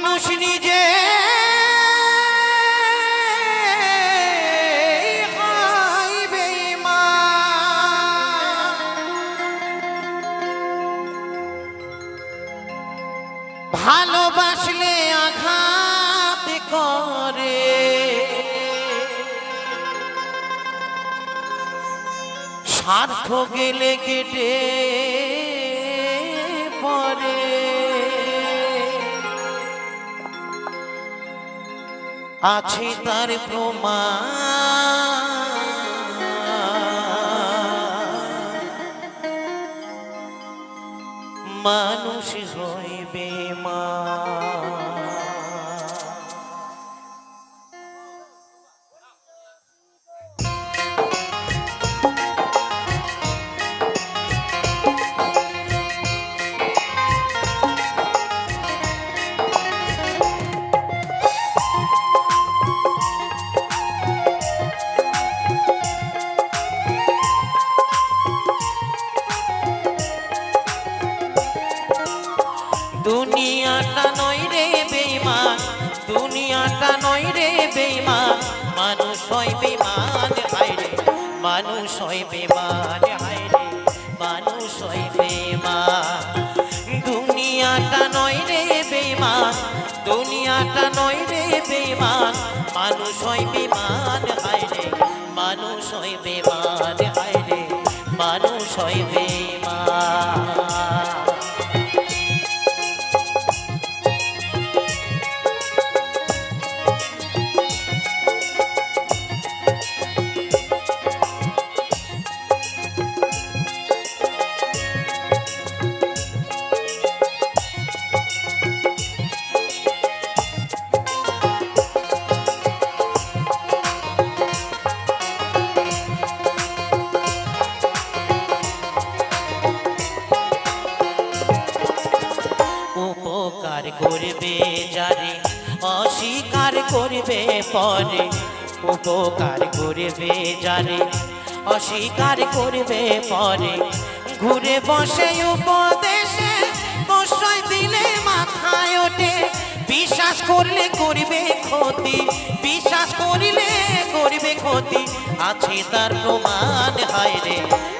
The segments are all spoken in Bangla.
মানুষ নিজে। ভালোবাসলে আঘাত করে। স্বার্থ গেলে কেটে আছে তার প্রমাণ। মানুষ হইবে মা। দুনিয়াটা নয় রে বেইমান দুনিয়াটা নয় রে বেইমান মানুষ হয় বেমান হায় রে, মানুষ হয় বেমান হায় রে, মানুষ হয় বেমান দুনিয়াটা নয় রে বেমান দুনিয়াটা নয় রে বেমান মানুষ হয় বেমান করবে যারে, অস্বীকার করবে পরে, উপকার করবে যারে, অস্বীকার করবে পরে। ঘুরে বসে উপদেশে, প্রশ্রয় দিলে মাথায় ওঠে। বিশ্বাস করলে করবে ক্ষতি, বিশ্বাস করিলে করবে ক্ষতি। আছে তার প্রমাণ, হায় রে,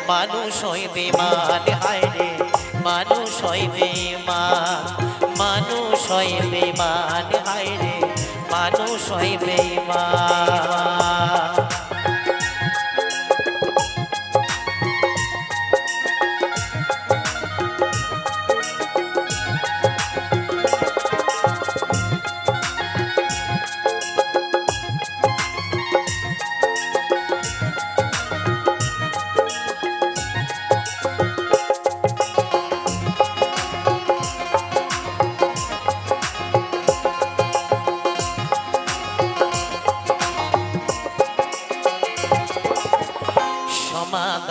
মানুষ হইবে মান হায় রে, মানুষ হইবে মা হয় বেমান হায় রে মানুষ হয় বেমান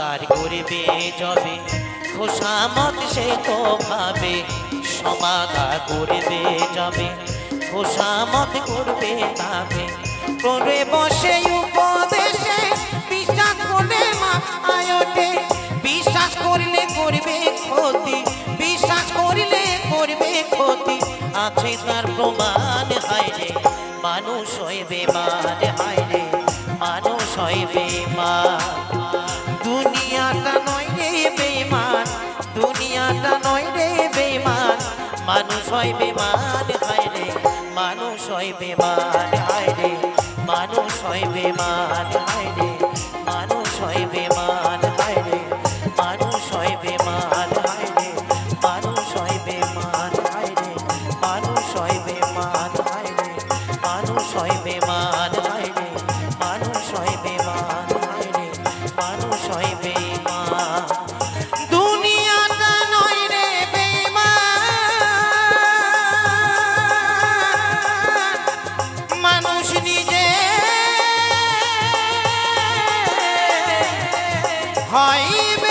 সমাদার করবে যবে। খোসামত সে তো ভাবে সমাদার করবে যাবে। খোসামত করবে তাবে করে বসে উপদেশে, বিশ্বাস করলে মাথায় ওঠে বিশ্বাস করলে করবে ক্ষতি, বিশ্বাস করলে করবে ক্ষতি। আছে তার প্রমাণ, হায় রে, মানুষ হইবে মান হায় রে, মানুষ হইবে মান হয় বেমান হয় রে। মানুষ হয় বেমান হয় রে। মানুষ হয় বেমান হয় রে। হয়